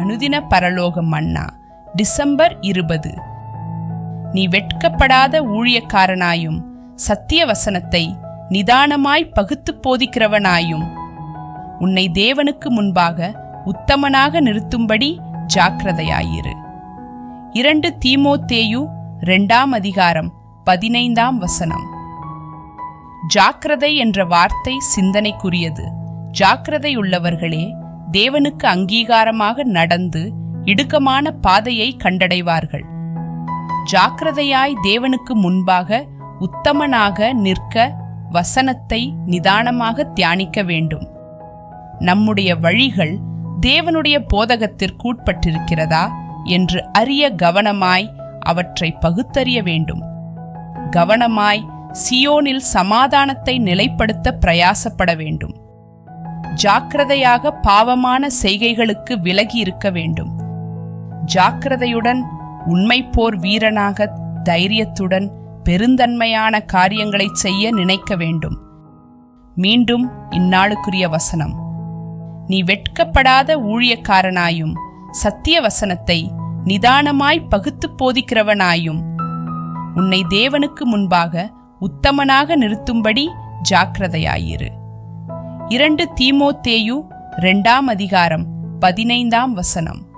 அனுதின பரலோக மன்னா டிசம்பர் இருபது. நீ வெட்கப்படாத ஊழியக்காரனாயும் சத்திய வசனத்தை நிதானமாய் பகுத்து போதிக்கிறவனாயும் உன்னை தேவனுக்கு முன்பாக உத்தமனாக நிறுத்தும்படி ஜாக்கிரதையாயிரு. இரண்டு தீமோத்தேயு இரண்டாம் அதிகாரம் பதினைந்தாம் வசனம். ஜாக்கிரதை என்ற வார்த்தை சிந்தனைக்குரியது. ஜாக்கிரதை உள்ளவர்களே தேவனுக்கு அங்கீகாரமாக நடந்து இடுக்கமான பாதையை கண்டடைவார்கள். ஜாக்கிரதையாய் தேவனுக்கு முன்பாக உத்தமனாக நிற்க வசனத்தை நிதானமாக தியானிக்க வேண்டும். நம்முடைய வழிகள் தேவனுடைய போதகத்திற்குட்பட்டிருக்கிறதா என்று அறிய கவனமாய் அவற்றை பகுத்தறிய வேண்டும். கவனமாய் சியோனில் சமாதானத்தை நிலைப்படுத்த பிரயாசப்பட வேண்டும். ஜாக்கிரதையாக பாவமான செய்கைகளுக்கு விலகி இருக்க வேண்டும். ஜாக்கிரதையுடன் உண்மை போர் வீரனாக தைரியத்துடன் பெருந்தன்மையான காரியங்களை செய்ய நினைக்க வேண்டும். மீண்டும் இந்நாளுக்குரிய வசனம். நீ வெட்கப்படாத ஊழியக்காரனாயும் சத்திய வசனத்தை நிதானமாய் பகுத்துப் போதிக்கிறவனாயும் உன்னை தேவனுக்கு முன்பாக உத்தமனாக நிறுத்தும்படி ஜாக்கிரதையாயிரு. இரண்டு தீமோத்தேயு ரெண்டாம் அதிகாரம் பதினைந்தாம் வசனம்.